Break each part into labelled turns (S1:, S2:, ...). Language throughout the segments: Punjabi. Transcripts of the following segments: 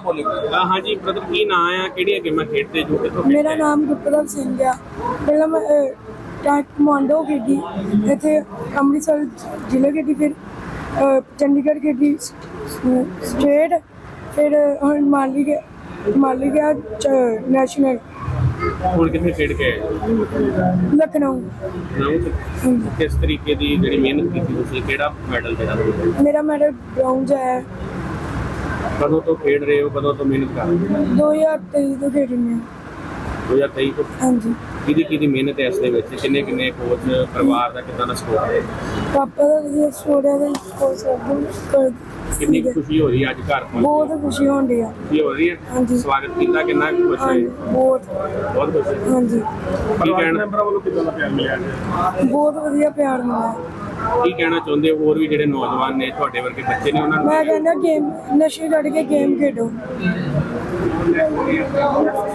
S1: ਬ੍ਰਦਰ ਕੀ ਨਾਂ ਆ? ਕਿਹੜੀਆਂ ਗੇਮਾਂ ਖੇਡਦੇ ਜੋ ਕਿੱਥੋਂ
S2: ਮੇਰਾ ਨਾਮ ਗੁਰਪ੍ਰਤਾਪ ਸਿੰਘ ਆ। ਪਹਿਲਾਂ ਮੈਂ ਟੈਕ ਕਮਾਂਡੋ ਖੇਡੀ ਇੱਥੇ ਅੰਮ੍ਰਿਤਸਰ ਜ਼ਿਲ੍ਹੇ ਖੇਡੀ ਫਿਰ ਚੰਡੀਗੜ੍ਹ ਖੇਡੀ ਸਟੇਟ ਫਿਰ ਹੁਣ ਮਾਲੀ ਗਿਆ ਮਾਲੀ ਗਿਆ ਨੈਸ਼ਨਲ।
S1: ਹੁਣ ਕਿੱਥੇ ਖੇਡ ਕੇ ਆਏ?
S2: ਲਖਨਊ। ਹਾਂਜੀ।
S1: ਕਿਸ ਤਰੀਕੇ ਦੀ ਜਿਹੜੀ ਮਿਹਨਤ ਕੀਤੀ ਤੁਸੀਂ? ਕਿਹੜਾ ਮੈਡਲ ਜਿਹੜਾ
S2: ਮੇਰਾ ਮੈਡਲ ਬ੍ਰਾਊਨਜ਼ ਹੈ।
S1: ਕਦੋਂ ਤੋਂ ਖੇਡ ਰਹੇ ਹੋ ਕਦੋਂ ਤੋਂ ਮਿਹਨਤ ਕਰ ਰਹੇ ਹੋ?
S2: 2023 ਤੋਂ ਖੇਡੀ ਮੈਂ
S1: 2023 ਤੋਂ?
S2: ਹਾਂਜੀ।
S1: ਕਿਹਦੀ ਕਿਹਦੀ ਮਿਹਨਤ ਹੈ ਇਸ ਦੇ ਵਿੱਚ? ਕਿੰਨੇ ਕਿੰਨੇ ਕੋਚ ਪਰਿਵਾਰ ਦਾ ਕਿੰਨਾ ਦਾ ਸਪੋਰਟ ਹੈ?
S2: ਪਾਪਾ ਦਾ ਵਧੀਆ ਸਟੋਰੀ ਦਾ ਕੋਰਸ ਕਰ
S1: ਕਿੰਨੀ ਕੁ ਖੁਸ਼ੀ ਹੋ ਰਹੀ ਹੈ ਅੱਜ ਘਰ ਪਹੁੰਚ
S2: ਬਹੁਤ ਖੁਸ਼ੀ ਹੁੰਦੀ ਆ।
S1: ਖੁਸ਼ੀ ਹੋ ਰਹੀ ਹੈ?
S2: ਹਾਂਜੀ।
S1: ਸਵਾਗਤ ਕੀਤਾ ਕਿੰਨਾ ਕੁ ਖੁਸ਼
S2: ਹਾਂਜੀ
S1: ਹੈ
S2: ਬਹੁਤ।
S1: ਬਹੁਤ ਖੁਸ਼ ਹੈ
S2: ਹਾਂਜੀ।
S1: ਕੀ ਕਹਿਣਾ ਮੈਂਬਰਾਂ ਵੱਲੋਂ ਕਿਦਾਂ ਦਾ ਪਿਆਰ ਮਿਲਿਆ
S2: ਬਹੁਤ ਵਧੀਆ ਪਿਆਰ ਮਿਲਿਆ।
S1: ਕੀ ਕਹਿਣਾ ਚਾਹੁੰਦੇ ਹੋ? ਹੋਰ ਵੀ ਜਿਹੜੇ ਨੌਜਵਾਨ ਨੇ ਤੁਹਾਡੇ ਵਰਗੇ ਬੱਚੇ ਨੇ ਉਹਨਾਂ ਨੂੰ?
S2: ਮੈਂ ਕਹਿੰਦਾ ਗੇਮ ਨਸ਼ੇ ਛੱਡ ਕੇ ਗੇਮ ਖੇਡੋ।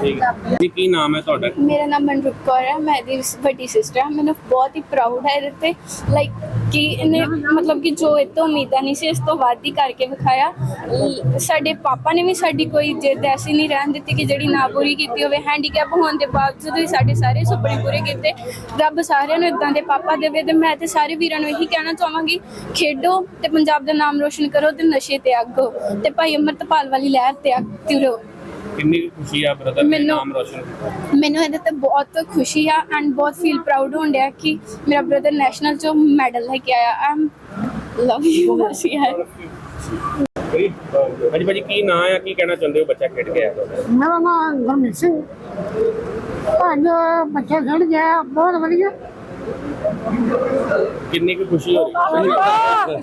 S1: ਠੀਕ ਹੈ। ਜੀ ਕੀ ਨਾਮ ਹੈ ਤੁਹਾਡਾ?
S3: ਮੇਰਾ ਨਾਮ ਮਨਰੂਪ ਕੌਰ ਹੈ। ਮੈਂ ਇਹਦੀ ਵੱਡੀ ਸਿਸਟਰ ਹਾਂ। ਮੈਨੂੰ ਬਹੁਤ ਹੀ ਪ੍ਰਾਊਡ ਹੈ ਇਹਦੇ ਤੇ। ਲਾਈਕ ਕਿ ਇਹਨੇ ਮਤਲਬ ਕਿ ਜੋ ਇਹ ਤੋਂ ਉਮੀਦਾਂ ਨਹੀਂ ਸੀ, ਇਸ ਤੋਂ ਵੱਧ ਹੀ ਕਰਕੇ ਵਿਖਾਇਆ। ਲ- ਸਾਡੇ ਪਾਪਾ ਨੇ ਵੀ ਸਾਡੀ ਕੋਈ ਜਿੱਦ ਐਸੀ ਨਹੀਂ ਰਹਿਣ ਦਿੱਤੀ ਕਿ ਜਿਹੜੀ ਨਾ ਪੂਰੀ ਕੀਤੀ ਹੋਵੇ। ਹੈਂਡੀਕੈਪ ਹੋਣ ਦੇ ਬਾਵਜੂਦ ਵੀ ਸਾਡੇ ਸਾਰੇ ਸੁਪਨੇ ਪੂਰੇ ਕੀਤੇ। ਰੱਬ ਸਾਰਿਆਂ ਨੂੰ ਇਦਾਂ ਦੇ ਪਾਪਾ ਦੇਵੇ ਤੇ ਮੈਂ ਤੇ ਸਾਰੇ ਵੀਰਾਂ ਨੂੰ ਇਹੀ ਕਹਿਣਾ ਚਾਹਾਂਗੀ, ਖੇਡੋ ਤੇ ਪੰਜਾਬ ਦਾ ਨਾਮ ਰੋਸ਼ਨ ਕਰੋ ਤੇ ਨਸ਼ੇ ਤੇ ਅੱਗੋ ਤੇ ਭਾਈ ਅਮਰਤਪਾਲ ਵਾਲੀ ਲਹਿਰ ਤੇ ਅੱਗ ਤੁਰੋ।
S1: ਕਿੰਨੀ ਕੁ ਖੁਸ਼ੀ ਆ ਬ੍ਰਦਰ ਨੇ
S3: ਮੈਨੂੰ-
S1: ਨਾਮ ਰੋਸ਼ਨ ਕੀਤਾ?
S3: ਮੈਨੂੰ ਇਹਦੇ ਤੇ ਬਹੁਤ ਖੁਸ਼ੀ ਆ ਐਂਡ ਬਹੁਤ ਫੀਲ ਪ੍ਰਾਊਡ ਹੋਣ ਡਿਆ ਕਿ ਮੇਰਾ ਬ੍ਰਦਰ ਨੈਸ਼ਨਲ ਚੋਂ ਮੈਡਲ ਲੈ ਕੇ ਆਇਆ। ਆਮ ਲਵ ਯੂ ਅਸੀਂ ਹੈ
S1: ਹਾਂਜੀ ਭਾਜੀ ਕੀ ਨਾਂ ਆ? ਕੀ ਕਹਿਣਾ ਚਾਹੁੰਦੇ ਹੋ? ਬੱਚਾ ਖੇਡ ਕੇ ਆਇਆ ਤੁਹਾਡਾ?
S4: ਮੇਰਾ ਨਾਮ ਗੁਰਮੀਤ ਸਿੰਘ। ਅੱਜ ਬੱਚਾ ਖੇਡ ਗਿਆ ਬਹੁਤ ਵਧੀਆ।
S1: ਕਿੰਨੀ ਕੁ ਖੁਸ਼ੀ ਹੋ ਰਹੀ? ਹੈ।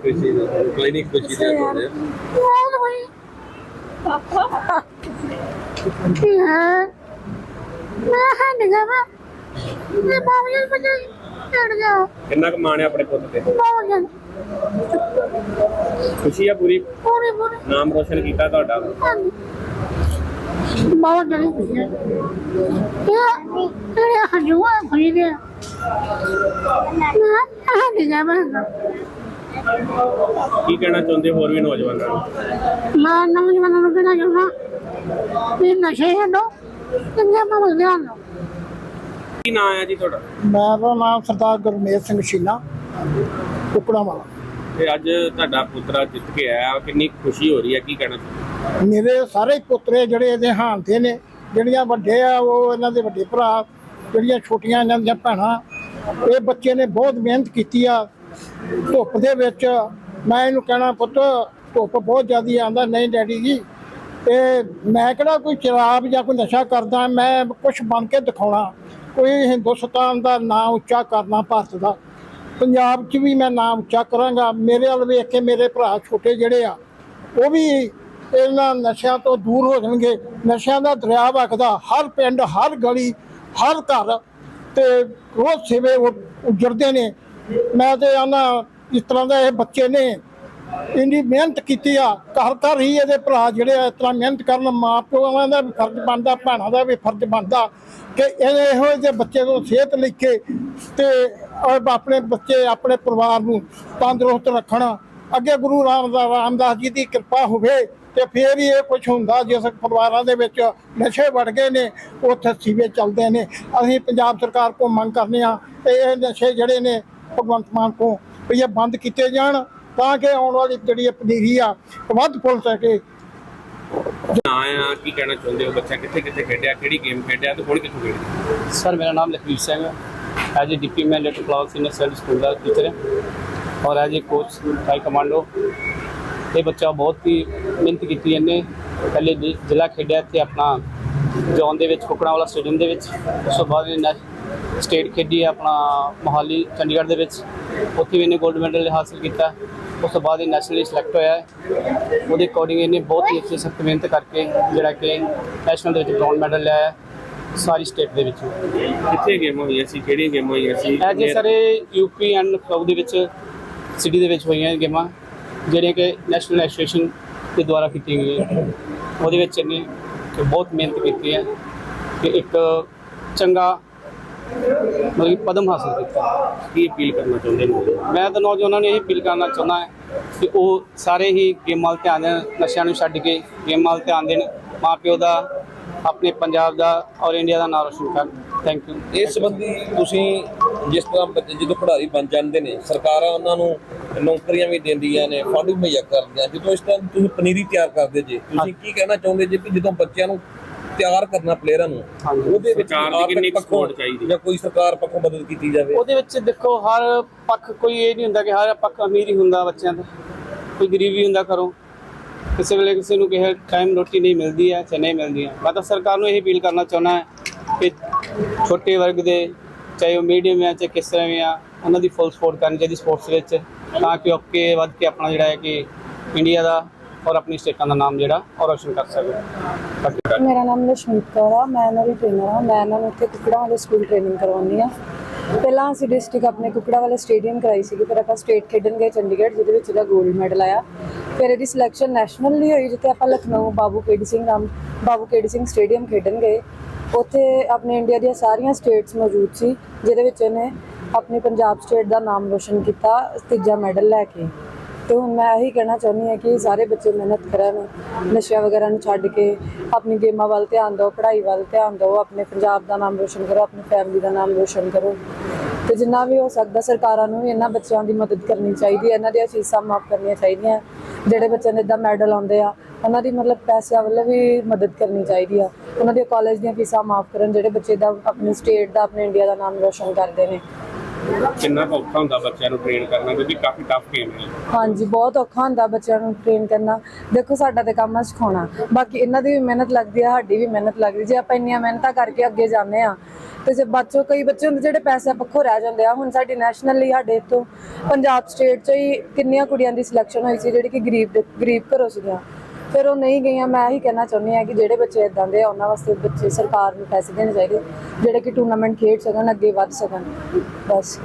S1: ਖੁਸ਼ੀ ਕੋਈ ਨਹੀਂ ਖੁਸ਼ੀ ਦੇ
S4: ਬਹੁਤ ਵਧੀਆ ਕੀ ਹੈ ਮੈਂ ਹਾਂ ਨਿਗਾ ਮੈਂ ਇਹ ਬਾਵਜਨ ਬੱਚਾ ਖੇਡ ਗਿਆ
S1: ਕਿੰਨਾ ਕੁ ਮਾਣ ਹੈ ਆਪਣੇ ਪੁੱਤ ਤੇ?
S4: ਬਾਵਜਨ
S1: ਖੁਸ਼ੀ ਆ ਪੂਰੀ?
S4: ਪੂਰੀ ਪੂਰੀ
S1: ਨਾਮ ਰੋਸ਼ਨ ਕੀਤਾ ਤੁਹਾਡਾ?
S4: ਬਹੁਤ ਜਣੀ ਖੁਸ਼ੀ ਹੈ। ਇਹ ਤੇਰੇ ਹੰਝੂ ਆ ਖੁਸ਼ੀ ਦੇ ਮੈਂ ਹਾਂ ਨਿਗਾ ਮੈਂ
S1: ਕੀ ਕਹਿਣਾ ਚਾਹੁੰਦੇ ਹੋਰ ਵੀ ਨੌਜਵਾਨਾਂ ਨੂੰ?
S4: ਮੈਂ ਨੌਜਵਾਨਾਂ ਨੂੰ ਕਹਿਣਾ ਚਾਹੁੰਦਾ ਵੀ ਨਸ਼ੇ ਛੱਡੋ ਚੰਗੇ ਮਾਮਲ ਧਿਆਨ ਦਿਓ
S1: ਕੀ ਨਾਂ ਆ ਜੀ ਤੁਹਾਡਾ?
S5: ਮੇਰਾ ਨਾਮ ਸਰਦਾਰ ਗੁਰਮੇਲ ਸਿੰਘ ਸ਼ੀਨਾ ਕੁਕੜਾ ਵਾਲਾ
S1: ਤੇ ਅੱਜ ਤੁਹਾਡਾ ਪੁੱਤਰਾ ਜਿੱਤ ਕੇ ਆਇਆ ਕਿੰਨੀ ਖੁਸ਼ੀ ਹੋ ਰਹੀ ਹੈ ਕੀ ਕਹਿਣਾ ਚਾਹੁੰਦੇ
S5: ਮੇਰੇ ਸਾਰੇ ਪੁੱਤਰੇ ਜਿਹੜੇ ਇਹਦੇ ਹਾਨਤੇ ਨੇ ਜਿਹੜੀਆਂ ਵੱਡੇ ਆ ਉਹ ਇਹਨਾਂ ਦੇ ਵੱਡੇ ਭਰਾ ਜਿਹੜੀਆਂ ਛੋਟੀਆਂ ਇਹਨਾਂ ਦੀਆਂ ਭੈਣਾਂ ਇਹ ਬੱਚੇ ਨੇ ਬਹੁਤ ਮਿਹਨਤ ਕੀਤੀ ਆ। ਧੁੱਪ ਦੇ ਵਿੱਚ ਮੈਂ ਇਹਨੂੰ ਕਹਿਣਾ ਪੁੱਤ, ਧੁੱਪ ਬਹੁਤ ਜ਼ਿਆਦੀ ਆਂਦਾ ਨਹੀਂ ਡੈਡੀ ਜੀ। ਤੇ ਮੈਂ ਕਿਹੜਾ ਕੋਈ ਸ਼ਰਾਬ ਜਾਂ ਕੋਈ ਨਸ਼ਾ ਕਰਦਾ, ਮੈਂ ਕੁਝ ਬਣ ਕੇ ਦਿਖਾਉਣਾ। ਕੋਈ ਹਿੰਦੁਸਤਾਨ ਦਾ ਨਾਂ ਉੱਚਾ ਕਰਨਾ, ਭਾਰਤ ਦਾ। ਪੰਜਾਬ 'ਚ ਵੀ ਮੈਂ ਨਾਮ ਉੱਚਾ ਕਰਾਂਗਾ। ਮੇਰੇ ਵੱਲ ਵੇਖ ਕੇ ਮੇਰੇ ਭਰਾ ਛੋਟੇ ਜਿਹੜੇ ਆ, ਉਹ ਵੀ ਇਹਨਾਂ ਨਸ਼ਿਆਂ ਤੋਂ ਦੂਰ ਹੋ ਜਾਣਗੇ। ਨਸ਼ਿਆਂ ਦਾ ਦਰਿਆ ਵਗਦਾ, ਹਰ ਪਿੰਡ, ਹਰ ਗਲੀ, ਹਰ ਘਰ ਤੇ ਰੋਜ਼ ਸੇਵੇ ਉ- ਨੇ। ਮੈਂ ਤੇ ਆਨਾ ਇਸ ਤਰ੍ਹਾਂ ਦਾ ਇਹ ਬੱਚੇ ਨੇ। ਇੰਨੀ ਮਿਹਨਤ ਕੀਤੀ ਆ, ਘਰ ਘਰ ਹੀ ਇਹਦੇ ਭਰਾ ਜਿਹੜੇ ਆ ਇਸ ਤਰ੍ਹਾਂ ਮਿਹਨਤ ਕਰਨ ਮਾਂ ਪਿਓਾਂ ਦਾ ਵੀ ਫਰਜ਼ ਬਣਦਾ, ਭੈਣਾਂ ਦਾ ਵੀ ਫਰਜ਼ ਬਣਦਾ ਕਿ ਇਹ ਇਹੋ ਜਿਹੇ ਬੱਚੇ ਨੂੰ ਸਿਹਤ ਲੈ ਕੇ ਤੇ ਆਪਣੇ ਬੱਚੇ, ਆਪਣੇ ਪਰਿਵਾਰ ਨੂੰ ਤੰਦਰੁਸਤ ਰੱਖਣ। ਅੱਗੇ ਗੁਰੂ ਰਾਮਦਾਸ ਰਾਮਦਾਸ ਜੀ ਦੀ ਕਿਰਪਾ ਹੋਵੇ ਤੇ ਫੇਰ ਹੀ ਇਹ ਕੁਝ ਹੁੰਦਾ, ਜਿਸ ਪਰਿਵਾਰਾਂ ਦੇ ਵਿੱਚ ਨਸ਼ੇ ਵੜ ਗਏ ਨੇ, ਉੱਥੇ ਸੀਵੇ ਚੱਲਦੇ ਨੇ। ਅਸੀਂ ਪੰਜਾਬ ਸਰਕਾਰ ਕੋਲ ਮੰਗ ਕਰਨੇ ਆ ਕਿ ਇਹ ਨਸ਼ੇ ਜਿਹੜੇ ਨੇ ਭਗਵੰਤ ਮਾਨ ਤੋਂ ਵੀ ਇਹ ਬੰਦ ਕੀਤੇ ਜਾਣ ਤਾਂ ਕਿ ਆਉਣ ਵਾਲੀ ਜਿਹੜੀ ਇਹ ਪਨੀਰੀ ਆ ਵੱਧ ਫੁੱਲ ਸਕੇ।
S1: ਨਾ ਕੀ ਕਹਿਣਾ ਚਾਹੁੰਦੇ ਹੋ ਬੱਚਾ? ਕਿੱਥੇ ਕਿੱਥੇ ਖੇਡਿਆ? ਕਿਹੜੀ ਗੇਮ ਖੇਡਿਆ? ਤੇ ਹੁਣ ਕਿੱਥੋਂ ਖੇਡਿਆ
S6: ਸਰ ਮੇਰਾ ਨਾਮ ਲਖਵੀਰ ਸਿੰਘ ਹੈ। ਐਜ ਅ ਡਿਪਟੀ ਮੈਂ little class senior service school ਦਾ ਟੀਚਰ ਹੈ। ਔਰ as a coach high commando ਇਹ ਬੱਚਾ ਬਹੁਤ ਹੀ ਮਿਹਨਤ ਕੀਤੀ ਇਹਨੇ। ਪਹਿਲੇ ਜ਼ਿਲ੍ਹਾ ਖੇਡਿਆ ਇੱਥੇ ਆਪਣਾ ਜੌਨ ਦੇ ਵਿੱਚ ਕੁਕੜਾ ਵਾਲਾ ਸਟੇਡੀਅਮ ਦੇ ਵਿੱਚ। ਉਸ ਤੋਂ ਬਾਅਦ ਇਹ ਸਟੇਟ ਖੇਡੀ ਆਪਣਾ ਮੋਹਾਲੀ ਚੰਡੀਗੜ੍ਹ ਦੇ ਵਿੱਚ। ਉੱਥੇ ਵੀ ਇਹਨੇ 골ਡ ਮੈਡਲ ਹਾਸਲ ਕੀਤਾ। ਉਸ ਤੋਂ ਬਾਅਦ ਇਹ ਨੈਸ਼ਨਲੀ ਸਿਲੈਕਟ ਹੋਇਆ ਹੈ। ਉਹਦੇ ਅਕੋਰਡਿੰਗ ਇਹਨੇ ਬਹੁਤ ਹੀ ਅੱਛੀ ਸਖਤ ਮਿਹਨਤ ਕਰਕੇ ਜਿਹੜਾ ਕਿ ਨੈਸ਼ਨਲ ਦੇ ਵਿੱਚ ਬ੍ਰੌਂਜ਼ ਮੈਡਲ ਲਿਆ ਹੈ ਸਾਰੀ ਸਟੇਟ ਦੇ ਵਿੱਚ।
S1: ਕਿੱਥੇ ਗੇਮ ਹੋਈਆਂ ਸੀ? ਕਿਹੜੀਆਂ ਗੇਮਾਂ ਹੋਈਆਂ ਸੀ?
S6: ਇਹ ਸਾਰੇ ਯੂਪੀ ਐਂਡ ਸਾਊਥ ਦੇ ਵਿੱਚ ਸਿਟੀ ਦੇ ਵਿੱਚ ਹੋਈਆਂ ਗੇਮਾਂ ਜਿਹੜੀਆਂ ਕਿ ਨੈਸ਼ਨਲ ਐਸੋਸੀਏਸ਼ਨ ਦੇ ਦੁਆਰਾ ਕੀਤੀਆਂ ਗਈਆਂ। ਉਹਦੇ ਵਿੱਚ ਇਹਨੇ ਬਹੁਤ ਮਿਹਨਤ ਕੀਤੀ ਹੈ ਕਿ ਇੱਕ ਚੰਗਾ ਮਤਲਬ ਕਿ ਪਦਮ ਹਾਸਲ ਕੀਤਾ।
S1: ਕੀ ਅਪੀਲ ਕਰਨਾ ਚਾਹੁੰਦੇ ਨੇ?
S6: ਮੈਂ ਤਾਂ ਨੌਜਵਾਨਾਂ ਨੂੰ ਇਹ ਅਪੀਲ ਕਰਨਾ ਚਾਹੁੰਦਾ ਹਾਂ ਕਿ ਉਹ ਸਾਰੇ ਹੀ ਗੇਮਾਂ ਵੱਲ ਧਿਆਨ ਦੇਣ ਨਸ਼ਿਆਂ ਨੂੰ ਛੱਡ ਕੇ ਗੇਮਾਂ ਵੱਲ ਧਿਆਨ ਦੇਣ। ਮਾਂ ਪਿਓ ਦਾ ਆਪਣੇ ਪੰਜਾਬ ਦਾ ਔਰ ਇੰਡੀਆ ਦਾ ਨਾਮ ਰੋਸ਼ਨ ਕਰਨ। ਥੈਂਕ ਯੂ
S7: ਇਸ ਸੰਬੰਧੀ ਤੁਸੀਂ ਜਿਸ ਤਰ੍ਹਾਂ ਬੱਚੇ ਜਦੋਂ ਖਿਡਾਰੀ ਬਣ ਜਾਂਦੇ ਨੇ ਸਰਕਾਰਾਂ ਉਹਨਾਂ ਨੂੰ ਨੌਕਰੀਆਂ ਵੀ ਦਿੰਦੀਆਂ ਨੇ ਫੰਡ ਵੀ ਮੁਹੱਈਆ ਕਰਦੀਆਂ ਜਦੋਂ ਇਸ ਤਰ੍ਹਾਂ ਤੁਸੀਂ ਪਨੀਰੀ ਤਿਆਰ ਕਰਦੇ ਜੇ ਤੁਸੀਂ ਕੀ ਕਹਿਣਾ ਚਾਹੁੰਦੇ ਜੇ ਕਿ ਜਦੋਂ ਬੱਚਿਆਂ ਨੂੰ ਤਿਆਰ ਕਰਨਾ ਪਲੇਅਰਾਂ ਨੂੰ। ਉਹਦੇ ਵਿੱਚ
S1: ਸਰਕਾਰ ਦੀ ਕਿੰਨੀ support ਚਾਹੀਦੀ?
S7: ਜਾਂ ਕੋਈ ਸਰਕਾਰ ਪੱਖੋਂ ਮਦਦ ਕੀਤੀ ਜਾਵੇ?
S6: ਉਹਦੇ ਵਿੱਚ ਦੇਖੋ ਹਰ ਪੱਖ ਕੋਈ ਇਹ ਨਹੀਂ ਹੁੰਦਾ ਕਿ ਹਰ ਪੱਖ ਅਮੀਰ ਹੀ ਹੁੰਦਾ ਬੱਚਿਆਂ ਦਾ। ਕੋਈ ਗਰੀਬ ਵੀ ਹੁੰਦਾ ਘਰੋਂ। ਕਿਸੇ ਵੇਲੇ ਕਿਸੇ ਨੂੰ ਕਿਸੇ ਟਾਈਮ ਰੋਟੀ ਨਹੀਂ ਮਿਲਦੀ ਹੈ ਜਾਂ ਨਹੀਂ ਮਿਲਦੀ ਹੈ। ਮੈਂ ਤਾਂ ਸਰਕਾਰ ਨੂੰ ਇਹ ਅਪੀਲ ਕਰਨਾ ਚਾਹੁੰਦਾ ਹਾਂ ਕਿ ਛੋਟੇ ਵਰਗ ਦੇ ਚਾਹੇ ਉਹ ਮੀਡੀਅਮ ਹੈ ਚਾਹੇ ਕਿਸ ਤਰ੍ਹਾਂ ਵੀ ਆ ਉਹਨਾਂ ਦੀ ਫੁੱਲ ਸਪੋਰਟ ਕਰਨੀ ਚਾਹੀਦੀ ਸਪੋਰਟਸ ਵਿੱਚ ਤਾਂ ਕਿ ਉਹ ਅੱਗੇ ਵੱਧ ਕੇ ਆਪਣਾ ਜਿਹੜਾ ਹੈ ਕਿ ਇੰਡੀਆ ਦਾ ਔਰ ਆਪਣੀ ਸਟੇਟਾਂ ਦਾ ਨਾਮ ਜਿਹੜਾ, ਉਹ ਰੋਸ਼ਨ ਕਰ ਸਕੇ
S8: ਮੇਰਾ ਨਾਮ ਲਸ਼ਮੀਤ ਕੌਰ ਆ, ਮੈਂ ਇਹਨਾਂ ਦੀ ਟ੍ਰੇਨਰ ਆ। ਮੈਂ ਇਹਨਾਂ ਨੂੰ ਇੱਥੇ ਕੁਕੜਾ ਵਾਲੇ ਸਕੂਲ ਟ੍ਰੇਨਿੰਗ ਕਰਵਾਉਂਦੀ ਆ। ਪਹਿਲਾਂ ਅਸੀਂ ਡਿਸਟ੍ਰਿਕਟ ਆਪਣੇ ਕੁਕੜਾ ਵਾਲੇ ਸਟੇਡੀਅਮ ਕਰਾਈ ਸੀਗੀ, ਫਿਰ ਆਪਾਂ ਸਟੇਟ ਖੇਡਣ ਗਏ ਚੰਡੀਗੜ੍ਹ, ਜਿਹਦੇ ਵਿੱਚ ਇਹਦਾ 골ਡ ਮੈਡਲ ਆਇਆ। ਫਿਰ ਇਹਦੀ ਸਿਲੈਕਸ਼ਨ ਨੈਸ਼ਨਲ ਲਈ ਹੋਈ, ਜਿੱਥੇ ਆਪਾਂ ਲਖਨਊ, ਬਾਬੂ ਕੇਡੀ ਸਿੰਘ ਰਾਮ, ਬਾਬੂ ਕੇਡੀ ਸਿੰਘ ਸਟੇਡੀਅਮ ਖੇਡਣ ਗਏ। ਉੱਥੇ ਆਪਣੇ ਇੰਡੀਆ ਦੀਆਂ ਸਾਰੀਆਂ ਸਟੇਟਸ ਮੌਜੂਦ ਸੀ, ਜਿਹਦੇ ਵਿੱਚ ਇਹਨੇ ਆਪਣੀ ਪੰਜਾਬ ਸਟੇਟ ਦਾ ਨਾਮ ਰੋਸ਼ਨ ਕੀਤਾ, ਤੀਜਾ ਮੈਡਲ ਲੈ ਕੇ। ਤੇ ਹੁਣ ਮੈਂ ਇਹੀ ਕਹਿਣਾ ਚਾਹੁੰਦੀ ਹਾਂ ਕਿ ਸਾਰੇ ਬੱਚੇ ਮਿਹਨਤ ਕਰਨ, ਨਸ਼ਿਆਂ ਵਗੈਰਾ ਨੂੰ ਛੱਡ ਕੇ ਆਪਣੀ ਗੇਮਾਂ ਵੱਲ ਧਿਆਨ ਦਿਓ, ਪੜ੍ਹਾਈ ਵੱਲ ਧਿਆਨ ਦਿਓ, ਆਪਣੇ ਪੰਜਾਬ ਦਾ ਨਾਮ ਰੋਸ਼ਨ ਕਰੋ, ਆਪਣੀ ਫੈਮਿਲੀ ਦਾ ਨਾਮ ਰੋਸ਼ਨ ਕਰੋ। ਤੇ ਜਿੰਨਾ ਵੀ ਹੋ ਸਕਦਾ ਸਰਕਾਰਾਂ ਨੂੰ ਵੀ ਇਹਨਾਂ ਬੱਚਿਆਂ ਦੀ ਮਦਦ ਕਰਨੀ ਚਾਹੀਦੀ ਹੈ, ਇਹਨਾਂ ਦੀਆਂ ਫੀਸਾਂ ਮਾਫ ਕਰਨੀਆਂ ਚਾਹੀਦੀਆਂ ਜਿਹੜੇ ਬੱਚਿਆਂ ਦੇ ਇਦਾਂ ਮੈਡਲ ਆਉਂਦੇ ਆ, ਉਹਨਾਂ ਦੀ ਮਤਲਬ ਪੈਸਿਆਂ ਵੱਲੋਂ ਵੀ ਮਦਦ ਕਰਨੀ ਚਾਹੀਦੀ ਆ। ਉਹਨਾਂ ਦੀਆਂ ਕਾਲਜ ਦੀਆਂ ਫੀਸਾਂ ਮਾਫ ਕਰਨ, ਜਿਹੜੇ ਬੱਚੇ ਦਾ ਆਪਣੀ ਸਟੇਟ ਦਾ, ਆਪਣੇ ਇੰਡੀਆ ਦਾ ਨਾਮ ਰੋਸ਼ਨ ਕਰਦੇ ਨੇ।
S1: ਕਿੰਨਾ ਕੁ ਔਖਾ ਹੁੰਦਾ ਬੱਚਿਆਂ ਨੂੰ ਟ੍ਰੇਨ ਕਰਨਾ? ਕਿਉਂਕਿ ਕਾਫੀ ਟਫ ਗੇਮ ਹੈ
S8: ਹਾਂਜੀ, ਬਹੁਤ ਔਖਾ ਹੁੰਦਾ ਬੱਚਿਆਂ ਨੂੰ ਟ੍ਰੇਨ ਕਰਨਾ। ਦੇਖੋ, ਸਾਡਾ ਤੇ ਕੰਮ ਆ ਸਿਖਾਉਣਾ। ਬਾਕੀ ਇਹਨਾਂ ਦੀ ਵੀ ਮਿਹਨਤ ਲੱਗਦੀ ਆ, ਸਾਡੀ ਵੀ ਮਿਹਨਤ ਲੱਗਦੀ ਜੇ ਆਪਾਂ ਇੰਨੀਆਂ ਮਿਹਨਤਾਂ ਕਰਕੇ ਅੱਗੇ ਜਾਂਦੇ ਆ, ਤੇ ਜੇ ਬੱਚੋ ਕਈ ਬੱਚੇ ਹੁੰਦੇ ਜਿਹੜੇ ਪੈਸੇ ਪੱਖੋਂ ਰਹਿ ਜਾਂਦੇ ਆ। ਹੁਣ ਸਾਡੀ ਨੈਸ਼ਨਲ ਲਈ ਸਾਡੇ ਇੱਥੋਂ ਪੰਜਾਬ ਸਟੇਟ ਚੋਂ ਹੀ ਕਿੰਨੀਆਂ ਕੁੜੀਆਂ ਦੀ ਸਿਲੈਕਸ਼ਨ ਹੋਈ ਸੀ, ਜਿਹੜੀ ਕਿ ਗਰੀਬ ਗਰੀਬ ਘਰੋਂ ਸੀਗੀਆਂ। ਫਿਰ ਉਹ ਨਹੀਂ ਗਈਆਂ। ਮੈਂ ਇਹੀ ਕਹਿਣਾ ਚਾਹੁੰਦੀ ਆ ਕਿ ਜਿਹੜੇ ਬੱਚੇ ਇਦਾਂ ਦੇ ਆ, ਉਹਨਾਂ ਵਾਸਤੇ ਬੱਚੇ ਸਰਕਾਰ ਨੂੰ ਪੈਸੇ ਦੇਣੇ ਚਾਹੀਦੇ। ਜਿਹੜੇ ਕਿ ਟੂਰਨਾਮੈਂਟ ਖੇਡ ਸਕਣ, ਅੱਗੇ ਵੱਧ ਸਕਣ। ਬਸ।